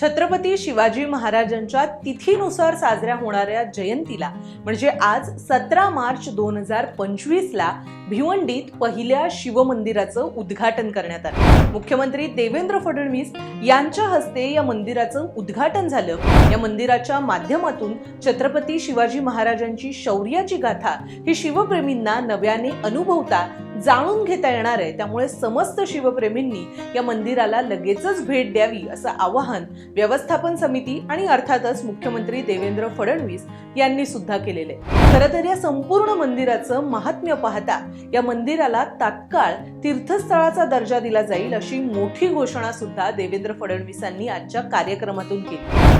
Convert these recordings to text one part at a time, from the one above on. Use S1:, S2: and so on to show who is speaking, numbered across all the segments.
S1: छत्रपती शिवाजी महाराजांच्या तिथीनुसार साजऱ्या होणाऱ्या जयंतीला म्हणजे आज सतरा मार्च दोन हजार पंचवीस ला भिवंडीत पहिल्या शिवमंदिराचं उद्घाटन करण्यात आलं. मुख्यमंत्री देवेंद्र फडणवीस यांच्या हस्ते या मंदिराचं उद्घाटन झालं. या मंदिराच्या माध्यमातून छत्रपती शिवाजी महाराजांची शौर्याची गाथा ही शिवप्रेमींना नव्याने अनुभवता जाणून घेता येणार आहे. त्यामुळे समस्त शिवप्रेमींनी या मंदिराला लगेचच भेट द्यावी असं आवाहन व्यवस्थापन समिती आणि अर्थातच मुख्यमंत्री देवेंद्र फडणवीस यांनी सुद्धा केलेले. खरं तर या संपूर्ण मंदिराचं महात्म्य पाहता या मंदिराला तात्काळ तीर्थस्थळाचा दर्जा दिला जाईल अशी मोठी घोषणा सुद्धा देवेंद्र फडणवीसांनी आजच्या कार्यक्रमातून केली.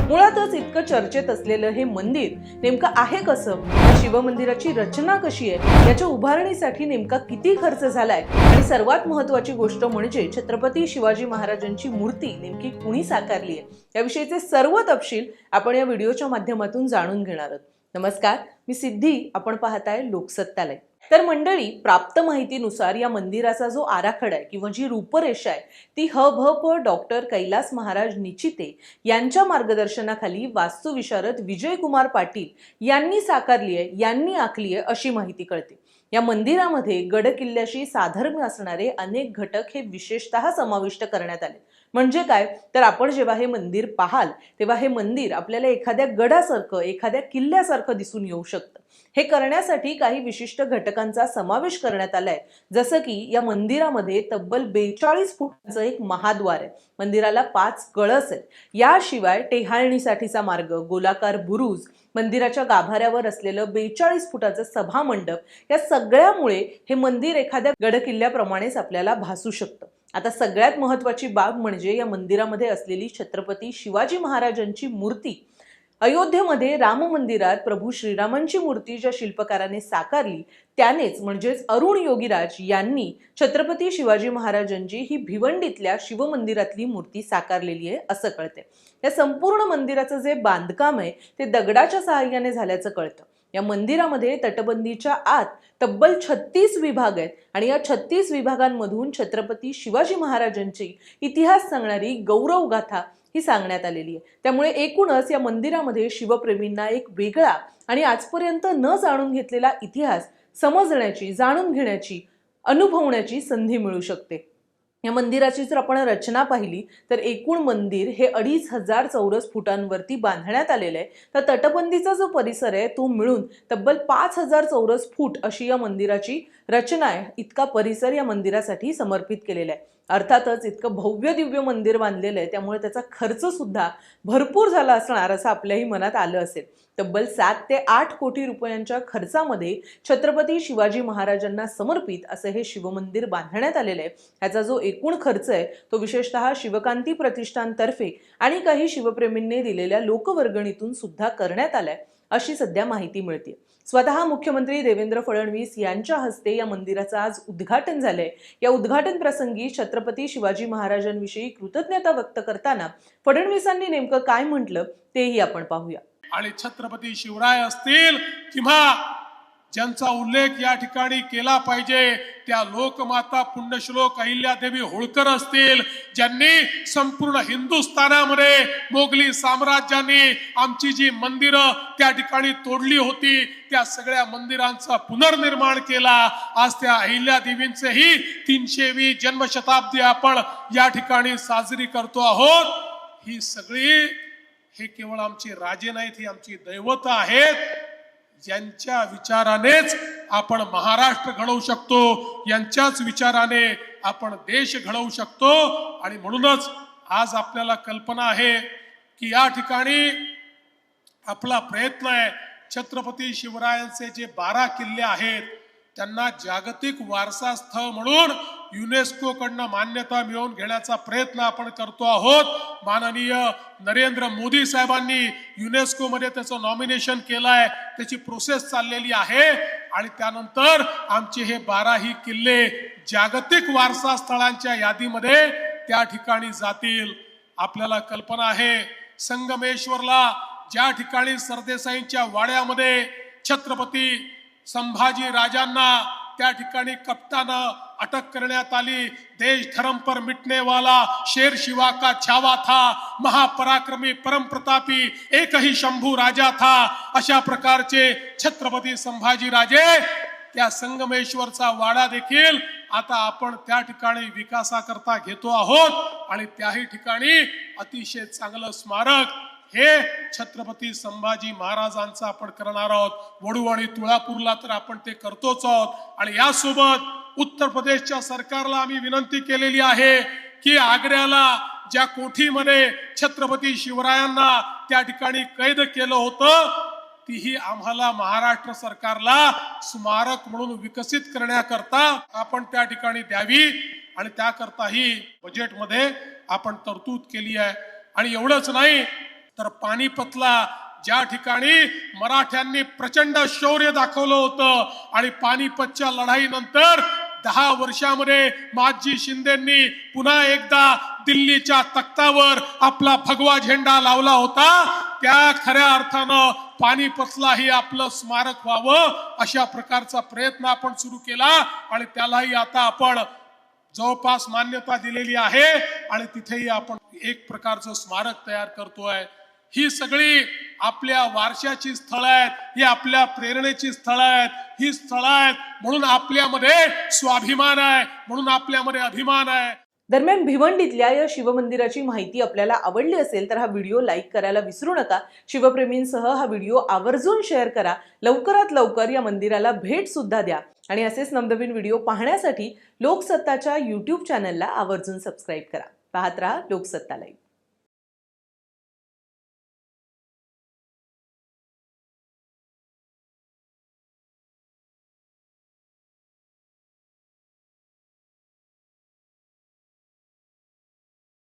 S1: मुळातच इतकं चर्चेत असलेलं हे मंदिर नेमकं आहे कसं? शिवमंदिराची रचना कशी आहे? याच्या उभारणीसाठी नेमका किती खर्च झालाय? आणि सर्वात महत्वाची गोष्ट म्हणजे छत्रपती शिवाजी महाराजांची मूर्ती नेमकी कुणी साकारली आहे? याविषयीचे सर्व तपशील आपण या व्हिडिओच्या माध्यमातून जाणून घेणार आहोत. नमस्कार मी सिद्धी. आपण पाहताय लोकसत्तालय. तर मंडळी प्राप्त माहितीनुसार या मंदिराचा जो आराखडा आहे किंवा जी रूपरेषा आहे ती ह भ प डॉक्टर कैलास महाराज निचिते यांच्या मार्गदर्शनाखाली वास्तुविशारद विजयकुमार पाटील यांनी साकारली आहे यांनी आखली आहे अशी माहिती कळते. या मंदिरामध्ये गड किल्ल्याशी साधर्म्य असणारे अनेक घटक हे विशेषतः समाविष्ट करण्यात आले. म्हणजे काय? तर आपण जेव्हा हे मंदिर पाहाल तेव्हा हे मंदिर आपल्याला एखाद्या गडासारखं एखाद्या किल्ल्यासारखं दिसून येऊ शकतं. हे करण्यासाठी काही विशिष्ट घटकांचा समावेश करण्यात आलाय. जसं की या मंदिरामध्ये तब्बल बेचाळीस फुटाचं एक महाद्वार आहे. मंदिराला पाच कळस आहेत. याशिवाय टेहाळणीसाठीचा मार्ग गोलाकार बुरुज मंदिराच्या गाभाऱ्यावर असलेलं बेचाळीस फुटाचं सभामंडप या सगळ्यामुळे हे मंदिर एखाद्या गडकिल्ल्याप्रमाणेच आपल्याला भासू शकतं. आता सगळ्यात महत्त्वाची बाब म्हणजे या मंदिरामध्ये असलेली छत्रपती शिवाजी महाराजांची मूर्ती. अयोध्येमध्ये राम मंदिरात प्रभू श्रीरामांची मूर्ती ज्या शिल्पकाराने साकारली त्यानेच म्हणजेच अरुण योगीराज यांनी छत्रपती शिवाजी महाराजांची ही भिवंडीतल्या शिवमंदिरातली मूर्ती साकारलेली आहे असं कळते या संपूर्ण मंदिराचं जे बांधकाम आहे ते दगडाच्या सहाय्याने झाल्याचं कळतं. या मंदिरामध्ये तटबंदीच्या आत तब्बल छत्तीस विभाग आहेत. आणि या छत्तीस विभागांमधून छत्रपती शिवाजी महाराजांची इतिहास सांगणारी गौरवगाथा ही सांगण्यात आलेली आहे. त्यामुळे एकूणच या मंदिरामध्ये शिवप्रेमींना एक वेगळा आणि आजपर्यंत न जाणून घेतलेला इतिहास समजण्याची जाणून घेण्याची अनुभवण्याची संधी मिळू शकते. या मंदिराची जर आपण रचना पाहिली तर एकूण मंदिर हे अडीच हजार चौरस फुटांवरती बांधण्यात आलेलं आहे. तर तटबंदीचा जो परिसर आहे तो मिळून तब्बल पाच हजार चौरस फूट अशी या मंदिराची रचना आहे. इतका परिसर या मंदिरासाठी समर्पित केलेला आहे. अर्थातच इतकं भव्य दिव्य मंदिर बांधलेलं आहे त्यामुळे त्याचा खर्चसुद्धा भरपूर झाला असणार असं आपल्याही मनात आलं असेल. तब्बल सात ते आठ कोटी रुपयांच्या खर्चामध्ये छत्रपती शिवाजी महाराजांना समर्पित असं हे शिवमंदिर बांधण्यात आलेलं आहे. ह्याचा जो एकूण खर्च आहे तो विशेषतः शिवकांती प्रतिष्ठानतर्फे आणि काही शिवप्रेमींनी दिलेल्या लोकवर्गणीतून सुद्धा करण्यात आलाय. अशी सध्या माहिती मिळते स्वतः मुख्यमंत्री देवेंद्र फडणवीस यांच्या हस्ते या मंदिराचं आज उद्घाटन झालंय. या उद्घाटन प्रसंगी छत्रपती शिवाजी महाराजांविषयी कृतज्ञता व्यक्त करताना फडणवीसांनी नेमकं काय म्हटलं तेही आपण पाहूया.
S2: आणि छत्रपती शिवराय असतील किंवा ज्यांचा उल्लेख या ठिकाणी केला पाहिजे त्या लोकमाता पुण्यश्लोक अहिल्यादेवी होळकर असतील ज्यांनी संपूर्ण हिंदुस्थानामध्ये मोगली साम्राज्याने आमची जी मंदिरं त्या ठिकाणी तोडली होती त्या सगळ्या मंदिरांचा पुनर्निर्माण केला. आज त्या अहिल्यादेवींचेही तीनशेवी जन्मशताब्दी आपण या ठिकाणी साजरी करतो आहोत. ही सगळी हे केवळ आमचे राजे नाहीत ही आमची दैवत आहेत. ज्यांच्या विचारानेच आपण महाराष्ट्र घडवू शकतो यांच्याच विचाराने आपण देश घडवू शकतो. आणि म्हणूनच आज आपल्याला कल्पना आहे की या ठिकाणी आपला प्रयत्न आहे छत्रपती शिवरायांचे जे बारा किल्ले आहेत त्यांना जागतिक वारसा स्थळ म्हणून युनेस्को कडनं मान्यता मिळवून घेण्याचा प्रयत्न आपण करतो आहोत. माननीय नरेंद्र मोदी साहेबांनी युनेस्को मध्ये त्याचं नॉमिनेशन केलंय. त्याची प्रोसेस चाललेली आहे. आणि त्यानंतर आमचे हे बाराही किल्ले जागतिक वारसा स्थळांच्या यादीमध्ये त्या ठिकाणी जातील. आपल्याला कल्पना आहे संगमेश्वरला ज्या ठिकाणी सरदेसाईंच्या वाड्यामध्ये छत्रपती संभाजी राजांना त्या ठिकाणी कप्तानं अटक करण्यात आली. देश धर्म पर मिटने वाला शेर शिवा का छावा था? महापराक्रमी परम प्रतापी एकही शंभू राजा था? अशा प्रकारचे छत्रपती संभाजी राजे त्या संगमेश्वरचा वाडा देखील आता आपण त्या ठिकाणी विकासाकरता घेतो आहोत. आणि त्याही ठिकाणी अतिशय चांगलं स्मारक हे छत्रपती संभाजी महाराजांचं आपण करणार आहोत. वडू आणि तुळापूरला तर आपण ते करतोच आहोत. आणि यासोबत उत्तर प्रदेशच्या सरकारला आम्ही विनंती केलेली आहे की आग्र्याला ज्या कोठीमध्ये छत्रपती शिवरायांना त्या ठिकाणी कैद केलं होतं तीही आम्हाला महाराष्ट्र सरकारला स्मारक म्हणून विकसित करण्याकरता आपण त्या ठिकाणी द्यावी आणि त्याकरताही बजेटमध्ये आपण तरतूद केली आहे. आणि एवढंच नाही तर पानिपतला ज्या ठिकाणी मराठ्यांनी प्रचंड शौर्य दाखवलं होतं आणि पानिपतच्या लढाईनंतर दहा वर्षामध्ये माजी शिंदेंनी पुन्हा एकदा दिल्लीच्या तख्तावर आपला भगवा झेंडा लावला होता. त्या खऱ्या अर्थानं पानिपतलाही आपलं स्मारक व्हावं अशा प्रकारचा प्रयत्न आपण सुरू केला आणि त्यालाही आता आपण जवळपास मान्यता दिलेली आहे आणि तिथेही आपण एक प्रकारचं स्मारक तयार करतोय. ही सगळी आपल्या वारशाची स्थळं आहेत ही आपल्या प्रेरणेची स्थळं आहेत. ही स्थळं आहेत म्हणून आपल्यामध्ये स्वाभिमान आहे म्हणून आपल्यामध्ये अभिमान आहे.
S1: दरम्यान भिवंडीतल्या या शिवमंदिराची माहिती आपल्याला आवडली असेल तर हा व्हिडिओ लाईक करायला विसरू नका. शिवप्रेमींसह हा व्हिडिओ आवर्जून शेअर करा. लवकरात लवकर या मंदिराला भेट सुद्धा द्या. आणि असेच नवनवीन व्हिडिओ पाहण्यासाठी लोकसत्ताच्या यूट्यूब चॅनलला आवर्जून सबस्क्राईब करा. पाहत राहा लोकसत्ता लाईव्ह